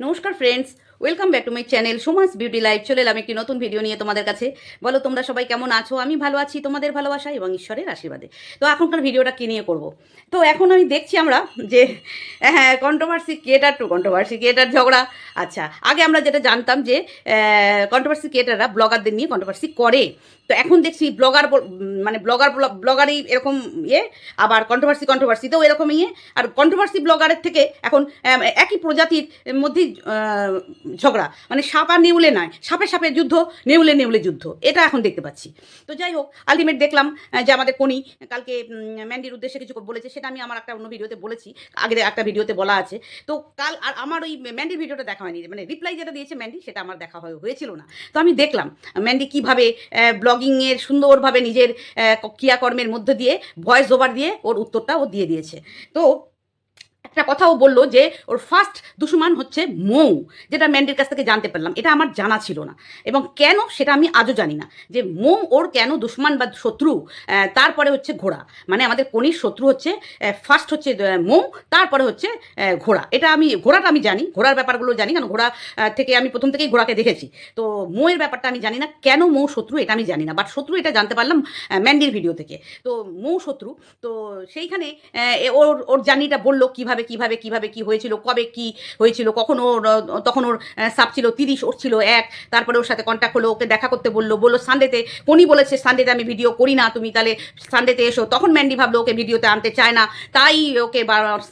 নমস্কার friends welcome back to my channel Suma's beauty life চলে এলাম একটি নতুন ভিডিও নিয়ে তোমাদের কাছে। বলো তোমরা সবাই কেমন আছো? আমি ভালো আছি তোমাদের ভালোবাসা এবং ঈশ্বরের আশীর্বাদে। তো এখনকার ভিডিওটা কী নিয়ে করব? তো এখন আমি দেখছি আমরা যে হ্যাঁ controversy creator to controversy creator ঝগড়া। আচ্ছা আগে আমরা যেটা জানতাম যে কন্ট্রোভার্সি ক্রিয়েটাররা ব্লগারদের নিয়ে কন্ট্রোভার্সি করে। তো এখন দেখছি ব্লগার মানে ব্লগার ব্লগারই এরকম ইয়ে আবার কন্ট্রোভার্সি কন্ট্রোভার্সিতেও এরকম ইয়ে। আর কন্ট্রোভার্সি ব্লগারের থেকে এখন একই প্রজাতির মধ্যেই আহ, ঝগড়া। মানে সাপ আর নেউলে নয়, সাপে সাপে যুদ্ধ, নেউলে নেউলে যুদ্ধ। এটা এখন দেখতে পাচ্ছি। তো যাই হোক আলটিমেট দেখলাম যে আমাদের কোনি কালকে ম্যান্ডির উদ্দেশ্যে কিছু বলেছে, সেটা আমি আমার একটা অন্য ভিডিওতে বলেছি, আগের একটা ভিডিওতে বলা আছে। তো কাল আর আমার ওই ম্যান্ডির ভিডিওটা দেখা হয়নি মানে রিপ্লাই যেটা দিয়েছে ম্যান্ডি সেটা আমার দেখা হয়, হয়েছিল না। তো আমি দেখলাম ম্যান্ডি কীভাবে ব্লগিংয়ের সুন্দরভাবে নিজের ক্রিয়াকর্মের মধ্য দিয়ে ভয়েস ওভার দিয়ে ওর উত্তরটা ও দিয়ে দিয়েছে। তো একটা কথাও বলল যে ওর ফার্স্ট দুশ্মন হচ্ছে মৌ, যেটা ম্যান্ডির কাছ থেকে জানতে পারলাম। এটা আমার জানা ছিল না। এবং কেন সেটা আমি আজও জানি না। যে মৌ ওর কেন দুশ্মন বা শত্রু তারপরে হচ্ছে ঘোড়া। মানে আমাদের কনির শত্রু হচ্ছে ফার্স্ট হচ্ছে মৌ, তারপরে হচ্ছে ঘোড়া। এটা আমি, ঘোড়াটা আমি জানি, ঘোড়ার ব্যাপারগুলো জানি, কারণ ঘোড়া থেকে আমি প্রথম থেকেই ঘোড়াকে দেখেছি। তো মৌয়ের ব্যাপারটা আমি জানি না, কেন মৌ শত্রু এটা আমি জানি না। বাট শত্রু এটা জানতে পারলাম ম্যান্ডির ভিডিও থেকে। তো মৌ শত্রু, তো সেইখানে ওর ওর জার্নিটা বলল কীভাবে কীভাবে কীভাবে কি হয়েছিল, কবে কি হয়েছিল, কখন তখন ওর সাপ ছিল, তিরিশ ওর ছিল এক, তারপরে ওর সাথে কন্ট্যাক্ট হলো, ওকে দেখা করতে বলল বলল সানডেতে কোনি বলেছে সানডেতে আমি ভিডিও করি না, তুমি তাহলে সানডেতে এসো। তখন ম্যান্ডি ভাবলো, ওকে ভিডিওতে আনতে চায় না। তাই ওকে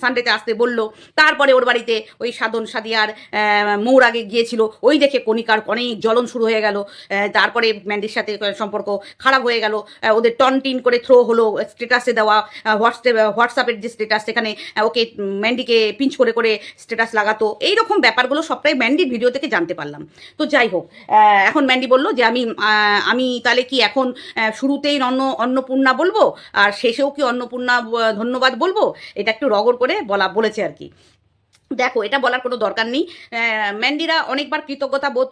সানডেতে আসতে বলল। তারপরে ওর বাড়িতে ওই সাধন, সাদিয়ার মৌর আগে গিয়েছিল। ওই দেখে কণিকার অনেক জ্বলন শুরু হয়ে গেল। তারপরে ম্যান্ডির সাথে সম্পর্ক খারাপ হয়ে গেল। ওদের টন টিন করে থ্রো হলো স্ট্যাটাসে দেওয়া হোয়াটসঅ্যাপ হোয়াটসঅ্যাপের যে স্ট্যাটাস সেখানে ওকে ম্যান্ডিকে পিঞ্চ করে করে স্ট্যাটাস লাগাতো। এইরকম ব্যাপারগুলো সবটাই ম্যান্ডির ভিডিও থেকে জানতে পারলাম। তো যাই হোক এখন ম্যান্ডি বলল যে আমি আমি তাহলে কি এখন শুরুতেই অন্ন, অন্নপূর্ণা বলব? আর শেষেও কি অন্নপূর্ণা ধন্যবাদ বলব? এটা একটু রগর করে বলা, বলেছে আর কি। দেখো, এটা বলার কোনো দরকার নেই। ম্যান্ডিরা অনেকবার কৃতজ্ঞতা বোধ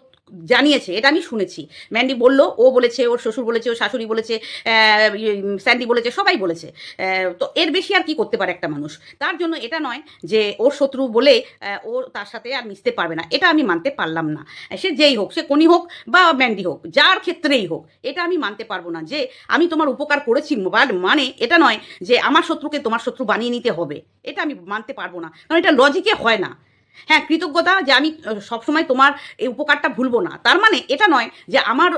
জানিয়েছে এটা আমি শুনেছি। ম্যান্ডি বলল ও বলেছে ওর শ্বশুর বলেছে ওর শাশুড়ি বলেছে ইয়ে, স্যান্ডি বলেছে সবাই বলেছে। তো এর বেশি আর কি করতে পারে একটা মানুষ? তার জন্য এটা নয় যে ওর শত্রু বলে ও তার সাথে আর মিশতে পারবে না। এটা আমি মানতে পারলাম না। সে যেই হোক সে কোনি হোক বা ম্যান্ডি হোক যার ক্ষেত্রেই হোক এটা আমি মানতে পারব না যে আমি তোমার উপকার করেছি মানে এটা নয় যে আমার শত্রুকে তোমার শত্রু বানিয়ে নিতে হবে। এটা আমি মানতে পারব না। কারণ এটা লজিকে হয় না। হ্যাঁ কৃতজ্ঞতা যে আমি সবসময় তোমার এই উপকারটা ভুলবো না। তার মানে এটা নয় যে আমার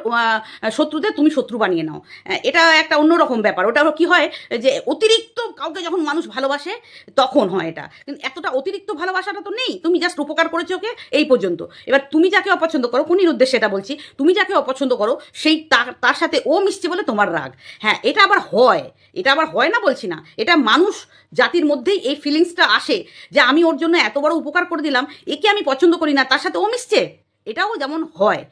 শত্রুদের তুমি শত্রু বানিয়ে নাও। এটা একটা অন্যরকম ব্যাপার। ওটা কি হয় যে অতিরিক্ত কাউকে যখন মানুষ ভালোবাসে, তখন হয় এটা। কিন্তু এতটা অতিরিক্ত ভালোবাসাটা তো নেই। তুমি জাস্ট উপকার করেছ ওকে এই পর্যন্ত। এবার তুমি যাকে অপছন্দ করো কোনির উদ্দেশ্যে এটা বলছি, তুমি যাকে অপছন্দ করো, সেই তার সাথে ও মিশছে বলে তোমার রাগ। হ্যাঁ এটা আবার হয়। এটা আবার হয় না বলছি না। এটা মানুষ জাতির মধ্যেই এই ফিলিংসটা আসে যে আমি ওর জন্য এত বড় উপকার করে দিলাম, একে আমি পছন্দ করি না, তার সাথে ও মিশছে। এটাও যেমন হয়,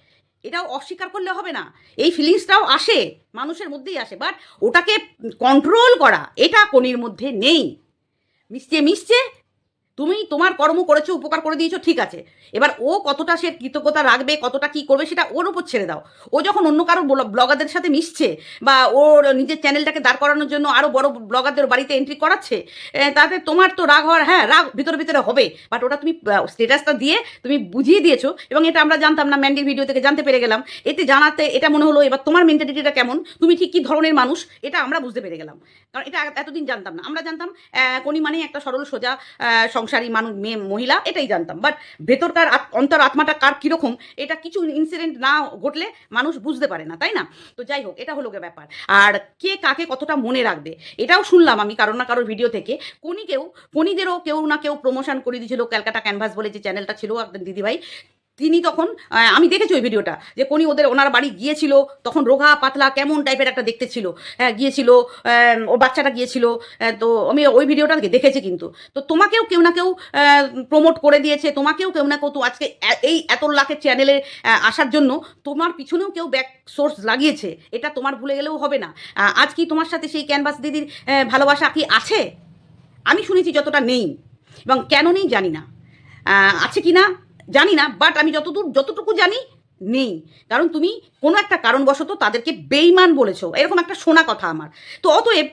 এটাও অস্বীকার করলে হবে না। এই ফিলিংসটাও আসে, মানুষের মধ্যেই আসে বাট ওটাকে কন্ট্রোল করা, এটা কোনির মধ্যে নেই। মিশছে মিশছে তুমি তোমার কর্ম করেছ উপকার করে দিয়েছ ঠিক আছে। এবার ও কতটা সে কৃতজ্ঞতা রাখবে কতটা কি করবে সেটা ওর উপর ছেড়ে দাও। ও যখন অন্য কারও ব্লগারদের সাথে মিশছে বা ওর নিজের চ্যানেলটাকে দাঁড় করানোর জন্য আরও বড় ব্লগারদের বাড়িতে এন্ট্রি করাচ্ছে তাতে তোমার তো রাগ হওয়ার হ্যাঁ রাগ ভিতরে ভিতরে হবে। বাট ওটা তুমি স্টেটাসটা দিয়ে তুমি বুঝিয়ে দিয়েছ এবং এটা আমরা জানতাম না ম্যান্ডির ভিডিও থেকে জানতে পেরে গেলাম। এতে জানাতে এটা মনে হলো এবার তোমার মেন্টালিটিটা কেমন? তুমি ঠিক কী ধরনের মানুষ? এটা আমরা বুঝতে পেরে গেলাম। কারণ এটা এতদিন জানতাম না। আমরা জানতাম কোনি মানে একটা সরল সোজা আহ, সংসারী মানুষ মেয়ে মহিলা, এটাই জানতাম। বাট ভেতরকার অন্তর আত্মাটা কার কীরকম, এটা কিছু ইনসিডেন্ট না ঘটলে মানুষ বুঝতে পারে না, তাই না? তো যাই হোক, এটা হলো ব্যাপার। আর কে কাকে কতটা মনে রাখবে, এটাও শুনলাম আমি কারও না কারোর ভিডিও থেকে। কোনিকেও, কোনিদেরও কেউ না কেউ প্রমোশন করে দিয়েছিল, ক্যালকাটা ক্যানভাস বলে যে চ্যানেলটা ছিল একদম দিদিভাই। তিনি তখন আমি দেখেছি ওই ভিডিওটা, যে কোনি ওদের ওনার বাড়ি গিয়েছিল, তখন রোগা পাতলা কেমন টাইপের একটা দেখতে ছিল হ্যাঁ গিয়েছিল ওর বাচ্চাটা গিয়েছিল তো আমি ওই ভিডিওটা দেখেছি কিন্তু। তো তোমাকেও কেউ না কেউ প্রমোট করে দিয়েছে, তোমাকেও কেউ না কেউ তো আজকে এই এত লাখের চ্যানেলে আসার জন্য তোমার পিছনেও কেউ ব্যাক সোর্স লাগিয়েছে, এটা তোমার ভুলে গেলেও হবে না। আজ কি তোমার সাথে সেই ক্যানভাস দিদির ভালোবাসা কি আছে? আমি শুনেছি যতটা নেই, এবং কেন নেই জানি না। আছে কি না? জানি না বাট আমি যতদূর, যতটুকু জানি, নেই। কারণ তুমি কোনো একটা কারণবশত তাদেরকে বেইমান বলেছ। এরকম একটা শোনা কথা আমার। তো অতএব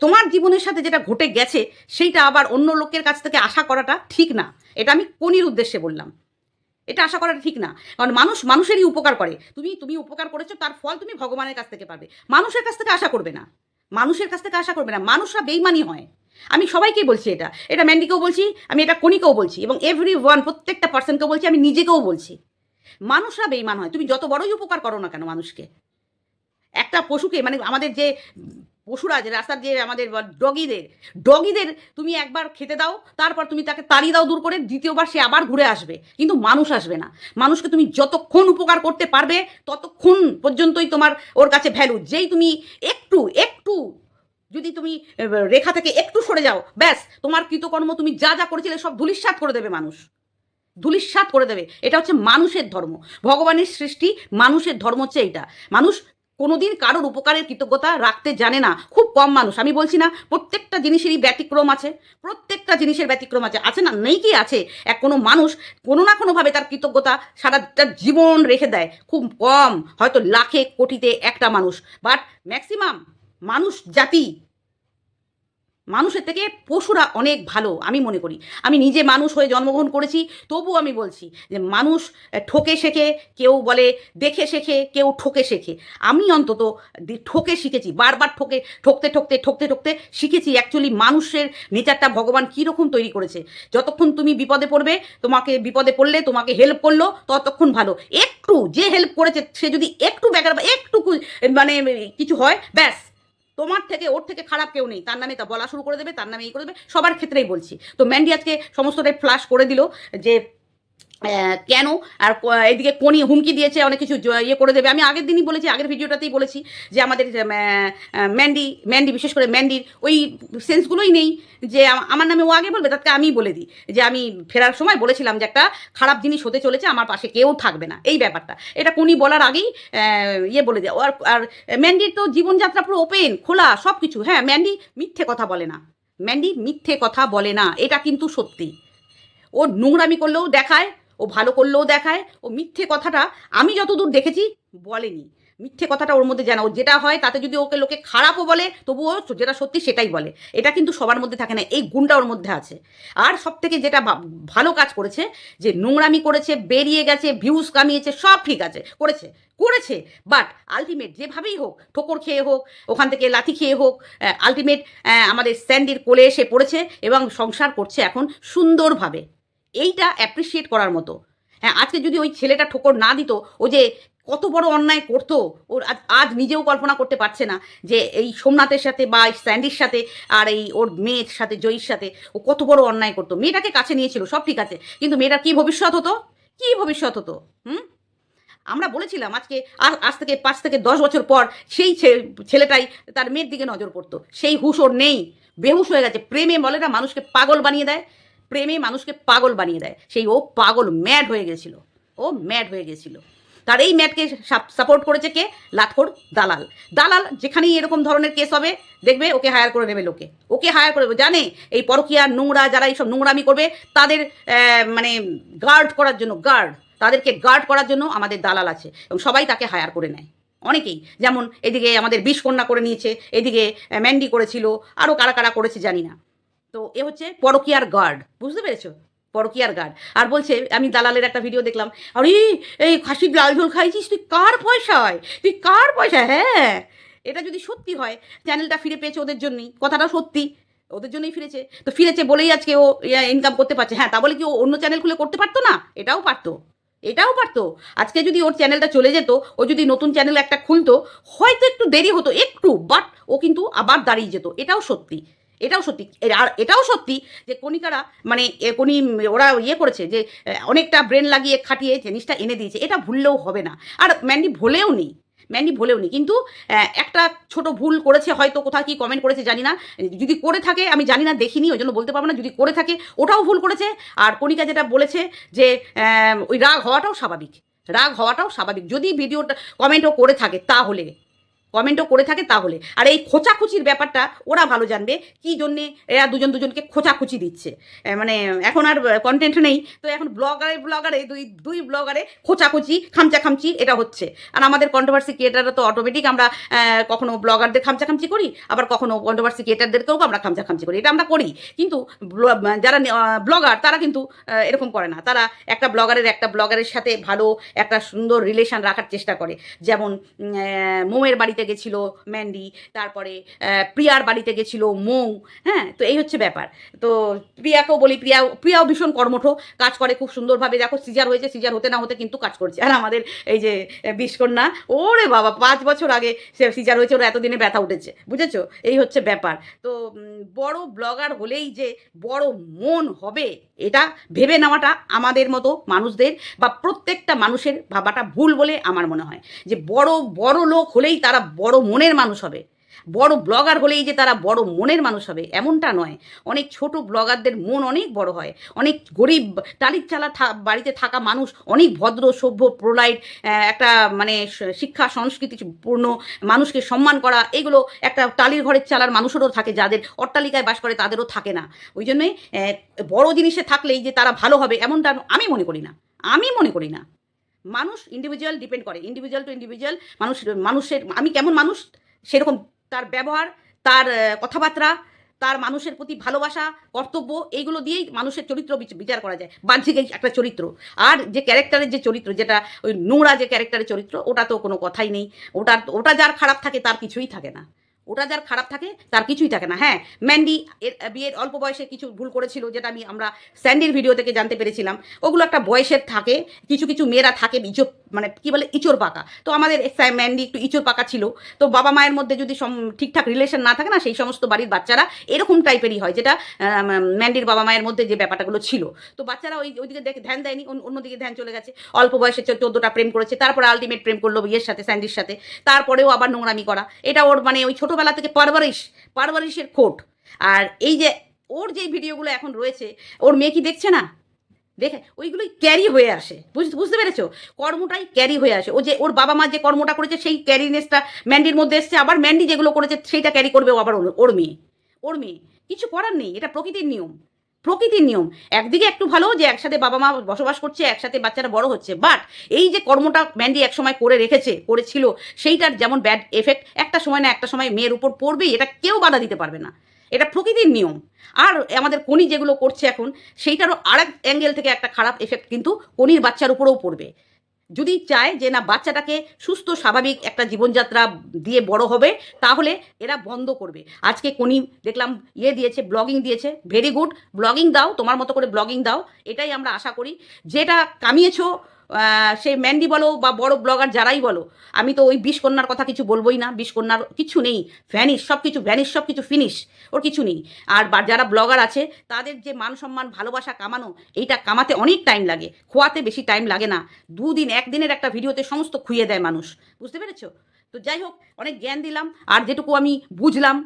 তোমার জীবনের সাথে যেটা ঘটে গেছে, সেইটা আবার অন্য লোকের কাছ থেকে আশা করাটা ঠিক না। এটা আমি কোনির উদ্দেশ্যে বললাম? এটা আশা করাটা ঠিক না। কারণ মানুষ, মানুষেরই উপকার করে। তুমি তুমি উপকার করেছ, তার ফল তুমি ভগবানের কাছ থেকে পাবে। মানুষের কাছ থেকে আশা করবে না। মানুষের কাছ থেকে আশা করবে না। মানুষরা বেইমানি হয়। আমি সবাইকেই বলছি এটা। এটা ম্যান্ডিকেও বলছি, আমি এটা কণিকেও বলছি এবং এভরি ওয়ান প্রত্যেকটা পার্সনকেও বলছি, আমি নিজেকেও বলছি। মানুষরা বেইমান হয়, তুমি যত বড়ই উপকার করো না কেন মানুষকে। একটা পশুকে মানে আমাদের যে পশুরা যে রাস্তার যে আমাদের ডগিদের ডগিদের তুমি একবার খেতে দাও, তারপর তুমি তাকে তাড়িয়ে দাও দূর করে, দ্বিতীয়বার সে আবার ঘুরে আসবে। কিন্তু মানুষ আসবে না। মানুষকে তুমি যতক্ষণ উপকার করতে পারবে, ততক্ষণ পর্যন্তই তোমার ওর কাছে ভ্যালু যেই তুমি একটু একটু যদি তুমি রেখা থেকে একটু সরে যাও, ব্যাস, তোমার কৃতকর্ম তুমি যা যা করেছিলে সব ধুলিস্বাত করে দেবে মানুষ। ধুলিস্বাত করে দেবে। এটা হচ্ছে মানুষের ধর্ম। ভগবানের সৃষ্টি মানুষের ধর্ম হচ্ছে এইটা। মানুষ কোনোদিন কারোর উপকারের কৃতজ্ঞতা রাখতে জানে না। খুব কম মানুষ। আমি বলছি না, প্রত্যেকটা জিনিসেরই ব্যতিক্রম আছে। প্রত্যেকটা জিনিসের ব্যতিক্রম আছে। আছে না? নেই কি আছে? এক কোনো মানুষ কোনো না কোনোভাবে তার কৃতজ্ঞতা সারাটা জীবন রেখে দেয়। খুব কম। হয়তো লাখে, কোটিতে একটা মানুষ। বাট ম্যাক্সিমাম মানুষ জাতি মানুষের থেকে পশুরা অনেক ভালো, আমি মনে করি। আমি নিজে মানুষ হয়ে জন্মগ্রহণ করেছি তবু আমি বলছি যে মানুষ ঠকে শেখে, কেউ বলে দেখে শেখে, কেউ ঠকে শেখে। আমি অন্তত ঠকে শিখেছি, বারবার ঠকে, ঠকতে ঠকতে ঠকতে ঠকতে শিখেছি অ্যাকচুয়ালি মানুষের নেচারটা ভগবান কীরকম তৈরি করেছে। যতক্ষণ তুমি বিপদে পড়বে, তোমাকে বিপদে পড়লে, তোমাকে হেল্প করল, ততক্ষণ ভালো। একটু যে হেল্প করেছে, সে যদি একটু ব্যাগার একটু মানে কিছু হয়, ব্যাস। তোমার থেকে, ওর থেকে খারাপ কেউ নেই। তার নামে তা বলা শুরু করে দেবে, তার নামে এই করে দেবে, সবার ক্ষেত্রেই বলছি। তো ম্যান্ডি আজকে সমস্তটাই ফ্লাশ করে দিল যে কেন? আর ক- এইদিকে কোনি হুমকি দিয়েছে, অনেক কিছু ইয়ে করে দেবে। আমি আগের দিনই বলেছি, আগের ভিডিওটাতেই বলেছি যে আমাদের ম্যান্ডি ম্যান্ডি, বিশেষ করে ম্যান্ডির, ওই সেন্সগুলোই নেই যে আমার নামে ও আগে বলবে, তাকে আমিই বলে দিই। যে আমি ফেরার সময় বলেছিলাম যে একটা খারাপ জিনিস হতে চলেছে, আমার পাশে কেউ থাকবে না। এই ব্যাপারটা। এটা কোনি বলার আগেই ইয়ে বলে দেয়। আর আর ম্যান্ডির তো জীবনযাত্রা পুরো ওপেন, খোলা সব কিছু হ্যাঁ ম্যান্ডি মিথ্যে কথা বলে না। ম্যান্ডি মিথ্যে কথা বলে না। এটা কিন্তু সত্যি। ও নোংরামি করলেও দেখায় ও ভালো করলেও দেখায়। ও মিথ্যে কথাটা আমি যতদূর দেখেছি বলেনি। মিথ্যে কথাটা ওর মধ্যে জানা ও যেটা হয় তাতে যদি ওকে লোকে খারাপও বলে, তবুও যেটা সত্যি সেটাই বলে। এটা কিন্তু সবার মধ্যে থাকে না, এই গুণটা ওর মধ্যে আছে। আর সব থেকে যেটা ভালো কাজ করেছে, যে নোংরামি করেছে, বেরিয়ে গেছে ভিউজ কামিয়েছে, সব ঠিক আছে, করেছে করেছে। বাট আলটিমেট যেভাবেই হোক, ঠোকর খেয়ে হোক, ওখান থেকে লাথি খেয়ে হোক আলটিমেট আমাদের স্যান্ডির কোলে এসে পড়েছে এবং সংসার করছে এখন সুন্দরভাবে। এইটা অ্যাপ্রিসিয়েট করার মতো। হ্যাঁ আজকে যদি ওই ছেলেটা ঠোকর না দিত, ও যে কত বড় অন্যায় করতো ওর আজ নিজেও কল্পনা করতে পারছে না যে এই সোমনাথের সাথে বা এই স্যান্ডির সাথে আর এই ওর মেয়ের সাথে, জয়ীর সাথে ও কত বড় অন্যায় করতো। মেয়েটাকে কাছে নিয়েছিল, সব ঠিক আছে, কিন্তু মেয়েটার কী ভবিষ্যৎ হতো? কি ভবিষ্যৎ হতো? হুম? আমরা বলেছিলাম আজকে, আজ থেকে পাঁচ থেকে দশ বছর পর সেই ছেলেটাই তার মেয়ের দিকে নজর পড়তো। সেই হুশ ওর নেই। বেহুশ হয়ে গেছে। প্রেমে বলে না মানুষকে পাগল বানিয়ে দেয়। প্রেমে মানুষকে পাগল বানিয়ে দেয়। সেই ও পাগল ম্যাড হয়ে গেছিল। ও ম্যাড হয়ে গেছিল। তার এই ম্যাডকে সাপোর্ট করেছে কে? লাটখোর দালাল। দালাল যেখানেই এরকম ধরনের কেস হবে, দেখবে ওকে হায়ার করে নেবে লোকে। ওকে হায়ার করে। জানে, এই পরকিয়া, নোংরা, যারা এইসব নোংরামি করবে, তাদের মানে গার্ড করার জন্য গার্ড তাদেরকে গার্ড করার জন্য আমাদের দালাল আছে এবং সবাই তাকে হায়ার করে নেয়। অনেকেই। যেমন, এদিকে আমাদের বিষকন্যা করে নিয়েছে, এদিকে ম্যান্ডি করেছিল আরও কারা কারা করেছে জানি না। তো এ হচ্ছে পরকিয়ার গার্ড বুঝতে পেরেছ? পরকিয়ার গার্ড আর বলছে, আমি দালালের একটা ভিডিও দেখলাম। আরে, এই খাসির লাল ঝোল খাইছিস, তুই কার পয়সায়? তুই কার পয়সায়? হ্যাঁ। এটা যদি সত্যি হয় চ্যানেলটা ফিরে পেয়েছে ওদের জন্যই। কথাটা সত্যি। ওদের জন্যই ফিরেছে। তো ফিরেছে বলেই আজকে ও ইনকাম করতে পারছে। হ্যাঁ তা বলে কি ও অন্য চ্যানেল খুলে করতে পারতো না? এটাও পারতো। এটাও পারতো। আজকে যদি ওর চ্যানেলটা চলে যেত, ও যদি নতুন চ্যানেল একটা খুলতো, হয়তো একটু দেরি হতো, একটু বাট ও কিন্তু আবার দাঁড়িয়ে যেত। এটাও সত্যি। এটাও সত্যি। আর এটাও সত্যি যে কণিকারা মানে কণি ওরা ইয়ে করেছে যে অনেকটা ব্রেন লাগিয়ে খাটিয়ে জিনিসটা এনে দিয়েছে। এটা ভুললেও হবে না। আর ম্যান্ডি ভুলেও নেই। ম্যান্ডি ভুলেও নেই। কিন্তু একটা ছোট ভুল করেছে হয়তো কোথাও কি কমেন্ট করেছে জানি না। যদি করে থাকে, আমি জানি না, দেখিনি, ওই জন্য বলতে পারব না। যদি করে থাকে, ওটাও ভুল করেছে। আর কণিকা যেটা বলেছে যে ওই রাগ হওয়াটাও স্বাভাবিক। রাগ হওয়াটাও স্বাভাবিক। যদি ভিডিওটা কমেন্টও করে থাকে, তাহলে কমেন্টও করে থাকে তাহলে। আর এই খোঁচাখুচির ব্যাপারটা ওরা ভালো জানবে কি জন্যে এরা দুজন দুজনকে খোঁচাখুচি দিচ্ছে। মানে এখন আর কন্টেন্ট নেই, তো এখন ব্লগারে ব্লগারে দুই দুই ব্লগারে খোঁচাখুচি খামচা খামচি এটা হচ্ছে। আর আমাদের কন্ট্রোভার্সি ক্রিয়েটাররা তো অটোমেটিক আমরা কখনো ব্লগারদের খামচা খামচি করি, আবার কখনো কন্ট্রোভার্সি ক্রিয়েটারদেরকেও আমরা খামচা খামচি করি। এটা আমরা করি, কিন্তু ব্ল- যারা ব্লগার তারা কিন্তু এরকম করে না। তারা একটা ব্লগারের একটা ব্লগারের সাথে ভালো, একটা সুন্দর রিলেশন রাখার চেষ্টা করে। যেমন মোমের বাড়িতে গেছিল ম্যান্ডি, তারপরে প্রিয়ার বাড়িতে গেছিল মৌ হ্যাঁ? তো এই হচ্ছে ব্যাপার। তো প্রিয়াকেও বলি প্রিয়া প্রিয়াও ভীষণ কর্মঠ, কাজ করে খুব সুন্দরভাবে। দেখো, সিজার হয়েছে, সিজার হতে না হতে কিন্তু কাজ করছে। আর আমাদের এই যে বিষ্কন্যা, ওরে বাবা, পাঁচ বছর আগে সে সিজার হয়েছে, ওর এতদিনে ব্যথা উঠেছে। বুঝেছ? এই হচ্ছে ব্যাপার। তো বড় ব্লগার হলেই যে বড় মন হবে, এটা ভেবে নেওয়াটা আমাদের মতো মানুষদের বা প্রত্যেকটা মানুষের ভাবাটা ভুল বলে আমার মনে হয়। যে বড় বড় লোক হলেই তারা বড় মনের মানুষ হবে। বড় ব্লগার হলেই যে তারা বড় মনের মানুষ হবে, এমনটা নয়। অনেক ছোট ব্লগারদের মন অনেক বড় হয়। অনেক গরিব টালির চালা বাড়িতে থাকা মানুষ অনেক ভদ্র, সভ্য, প্রোলাইট একটা মানে শিক্ষা, সংস্কৃতি পূর্ণ মানুষকে সম্মান করা, এগুলো একটা টালির ঘরের চালার মানুষেরও থাকে যাদের অট্টালিকায় বাস করে তাদেরও থাকে না। ওই জন্যে বড় জিনিসে থাকলেই যে তারা ভালো হবে, এমনটা আমি মনে করি না। আমি মনে করি না। মানুষ ইন্ডিভিজুয়াল ডিপেন্ড করে ইন্ডিভিজুয়াল টু ইন্ডিভিজুয়াল মানুষ, মানুষের, আমি কেমন মানুষ? সেরকম তার ব্যবহার, তার কথাবার্তা, তার মানুষের প্রতি ভালোবাসা, কর্তব্য, এইগুলো দিয়েই মানুষের চরিত্র বিচ- বিচার করা যায়, বাহ্যিক একটা চরিত্র। আর যে ক্যারেক্টারের যে চরিত্র, যেটা ওই নোংরা যে ক্যারেক্টারের চরিত্র, ওটা তো কোনো কথাই নেই। ওটা ওটা যার খারাপ থাকে তার কিছুই থাকে না। ওটা যার খারাপ থাকে, তার কিছুই থাকে না। হ্যাঁ ম্যান্ডি এর বিয়ের অল্প বয়সে কিছু ভুল করেছিল, যেটা আমি আমরা স্যান্ডির ভিডিও থেকে জানতে পেরেছিলাম। ওগুলো একটা বয়সের থাকে, কিছু কিছু মেয়েরা থাকে ইচোর মানে কি বলে, ইচোর পাকা। তো আমাদের ম্যান্ডি একটু ইচোর পাকা ছিল। তো বাবা মায়ের মধ্যে যদি ঠিকঠাক রিলেশন না থাকে না, সেই সমস্ত বাড়ির বাচ্চারা এরকম টাইপেরই হয়, যেটা ম্যান্ডির বাবা মায়ের মধ্যে যে ব্যাপারটাগুলো ছিল। তো বাচ্চারা ওই, ওইদিকে দেখে ধ্যান দেয়নি, অন্য- অন্যদিকে ধ্যান চলে গেছে। অল্প বয়সে চোদ্দোটা প্রেম করেছে, তারপরে আলটিমেট প্রেম করল বিয়ের সাথে স্যান্ডির সাথে। তারপরেও আবার নোংরামি করা। এটা ওর মানে ওই ছোটোবেলা থেকে পারবারিশ, পারবারিশের খোট আর এই যে ওর যে ভিডিওগুলো এখন রয়েছে, ওর মেয়ে কি দেখছে না? দেখে, ওইগুলোই ক্যারি হয়ে আসে। বুঝতে পেরেছ? কর্মটাই ক্যারি হয়ে আসে। ও যে, ওর বাবা মা যে কর্মটা করেছে, সেই ক্যারিনেসটা ম্যান্ডির মধ্যে এসছে। আবার ম্যান্ডি যেগুলো করেছে, সেইটা ক্যারি করবে ও আবার ওর মেয়ে। ওর মেয়ে। কিছু করার নেই। এটা প্রকৃতির নিয়ম। প্রকৃতির নিয়ম। একদিকে একটু ভালো যে একসাথে বাবা মা বসবাস করছে, একসাথে বাচ্চারা বড় হচ্ছে। বাট এই যে কর্মটা ম্যান্ডি একসময় করে রেখেছে, করেছিল, সেইটার যেমন ব্যাড এফেক্ট একটা সময় না একটা সময় মেয়ের উপর পড়বেই, এটা কেউ বাধা দিতে পারবে না। এটা প্রকৃতির নিয়ম। আর আমাদের কনি যেগুলো করছে এখন, সেইটারও আরেক অ্যাঙ্গেল থেকে একটা খারাপ এফেক্ট কিন্তু কনির বাচ্চার উপরেও পড়বে। যদি চায় যে না, বাচ্চাটাকে সুস্থ, স্বাভাবিক একটা জীবনযাত্রা দিয়ে বড় হবে, তাহলে এরা বন্ধ করবে। আজকে কোনি দেখলাম ইয়ে দিয়েছে, ব্লগিং দিয়েছে ভেরি গুড ব্লগিং দাও, তোমার মতো করে ব্লগিং দাও, এটাই আমরা আশা করি। যেটা কামিয়েছো আহ, সে ম্যান্ডি বলো বা বড় ব্লগার যারাই বলো আমি তো ওই বিষকন্যার কথা কিছু বলবোই না বিষকন্যার কিছু নেই ভ্যানিশ সব কিছু ভ্যানিশ সব কিছু ফিনিশ ওর কিছু নেই। আর যারা ব্লগার আছে তাদের যে মান সম্মান ভালোবাসা কামানো এইটা কামাতে অনেক টাইম লাগে খোয়াতে বেশি টাইম লাগে না। দুদিন একদিনের একটা ভিডিওতে সমস্ত খুইয়ে দেয় মানুষ বুঝতে পেরেছ? তো যাই হোক, অনেক জ্ঞান দিলাম। আর যেটুকু আমি বুঝলাম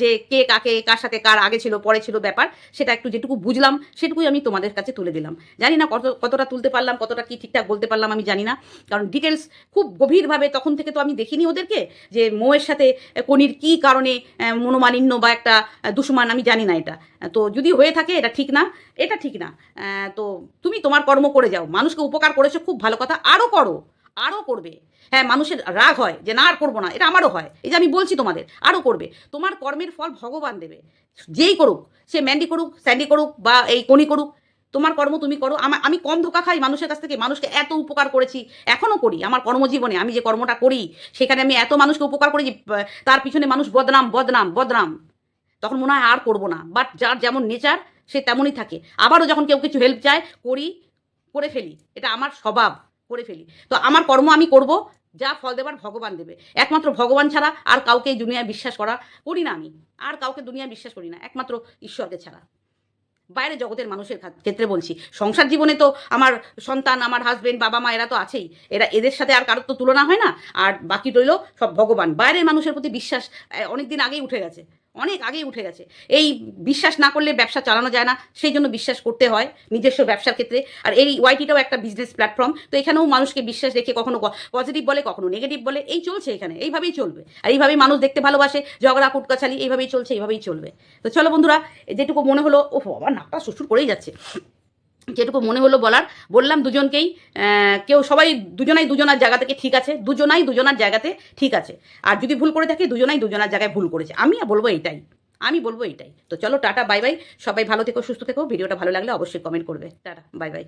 যে কে কাকে, কার সাথে কার আগে ছিল, পরে ছিল ব্যাপার, সেটা একটু যেটুকু বুঝলাম, সেটুকুই আমি তোমাদের কাছে তুলে দিলাম। জানি না কত কতটা তুলতে পারলাম, কতটা কি ঠিকঠাক বলতে পারলাম, আমি জানি না। কারণ ডিটেলস খুব গভীরভাবে তখন থেকে তো আমি দেখিনি ওদেরকে, যে মোয়ের সাথে কনির কি কারণে মনোমালিন্য বা একটা দুশ্মন, আমি জানি না এটা। তো যদি হয়ে থাকে, এটা ঠিক না, এটা ঠিক না। তো তুমি তোমার কর্ম করে যাও। মানুষকে উপকার করেছ, খুব ভালো কথা। আরও করো আরও করবে। হ্যাঁ মানুষের রাগ হয় যে না, আর করব না, এটা আমারও হয়। এই যে আমি বলছি তোমাদের, আরও করবে। তোমার কর্মের ফল ভগবান দেবে। যেই করুক, সে ম্যান্ডি করুক, স্যান্ডি করুক বা এই কনি করুক, তোমার কর্ম তুমি করো। আমা- আমি কম ধোকা খাই মানুষের কাছ থেকে, মানুষকে এত উপকার করেছি, এখনও করি। আমার কর্মজীবনে আমি যে কর্মটা করি, সেখানে আমি এত মানুষকে উপকার করি যে তার পিছনে মানুষ বদনাম বদনাম বদনাম। তখন মনে হয় আর করব না বাট যার যেমন নেচার, সে তেমনই থাকে। আবারও যখন কেউ কিছু হেল্প চায়, করি, করে ফেলি। এটা আমার স্বভাব। করে ফেলি। তো আমার কর্ম আমি করব, যা ফল দেবার ভগবান দেবে। একমাত্র ভগবান ছাড়া আর কাউকে এই দুনিয়ায় বিশ্বাস করা করি না আমি। আর কাউকে দুনিয়ায় বিশ্বাস করি না, একমাত্র ঈশ্বরকে ছাড়া। বাইরে জগতের মানুষের ক্ষেত্রে বলছি, সংসার জীবনে তো আমার সন্তান, আমার হাজবেন্ড বাবা, মা এরা তো আছেই। এরা এদের সাথে আর কারোর তো তুলনা হয় না। আর বাকি রইল সব ভগবান। বাইরের মানুষের প্রতি বিশ্বাস অনেক দিন আগেই উঠে গেছে। অনেক আগেই উঠে গেছে। এই বিশ্বাস না করলে ব্যবসা চালানো যায় না, সেই জন্য বিশ্বাস করতে হয় নিজস্ব ব্যবসার ক্ষেত্রে। আর এই ওয়াইটিটাও একটা বিজনেস প্ল্যাটফর্ম তো এখানেও মানুষকে বিশ্বাস রেখে কখনো পজিটিভ বলে, কখনো নেগেটিভ বলে, এই চলছে এখানে, এইভাবেই চলবে। আর এইভাবেই মানুষ দেখতে ভালোবাসে, ঝগড়া, কুটকাছালি, এইভাবেই চলছে, এইভাবেই চলবে। তো চলো বন্ধুরা যেটুকু মনে হলো ও আমার নাকটা শ্বশুর করেই যাচ্ছে। যেটুকু মনে হলো বলার, বললাম দুজনকেই কেউ সবাই দুজনাই দুজনার জায়গা থেকে ঠিক আছে, দুজনাই দুজনার জায়গাতে ঠিক আছে। আর যদি ভুল করে থাকে, দুজনাই দুজনার জায়গায় ভুল করেছে। আমি বলব এইটাই, আমি বলব এটাই তো চলো, টাটা, বাই বাই। সবাই ভালো থেকো, সুস্থ থেকো। ভিডিওটা ভালো লাগলে অবশ্যই কমেন্ট করবে। Tata, bye bye.